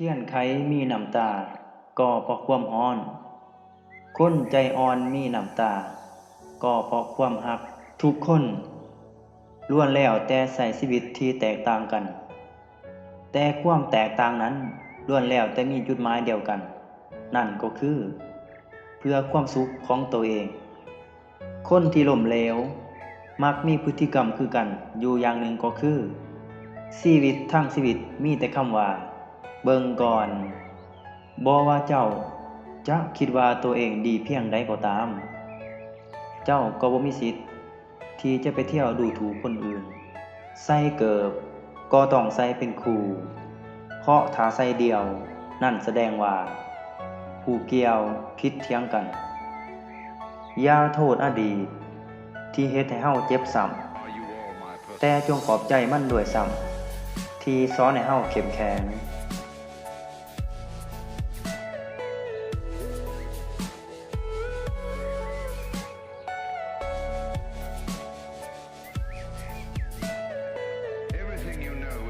เทียนไขมีน้ำตา ก็เพราะความร้อน คนใจอ่อนมีน้ำตา ก็เพราะความรักทุกคนล้วนแล้วแต่ใส่ชีวิตที่แตกต่างกัน แต่ความแตกต่างนั้นล้วนแล้วแต่มีจุดหมายเดียวกัน นั่นก็คือ เพื่อความสุขของตัวเอง คนที่ล้มเหลว มักมีพฤติกรรมคือกันอยู่อย่างหนึ่งก็คือ ชีวิตทั้งชีวิตมีแต่คำว่า เบิ่งก่อนบ่ว่าเจ้าจะคิดว่าตัวเองดีเพียงใดก็ตาม เจ้าก็บ่มีสิทธิ์ ที่จะไปเที่ยวดูถูกคนอื่น ใส่เกิบก็ต้องใส่เป็นครู เพราะถ้าใส่เดียวนั่นแสดงว่า ผู้เกี่ยวผิดเทียงกัน อย่าโทษอดีต ที่เฮ็ดให้เฮาเจ็บซ้ำแต่จงขอบใจมั่นด้วยซ้ำที่สอนให้เฮาเข้มแข็ง you know.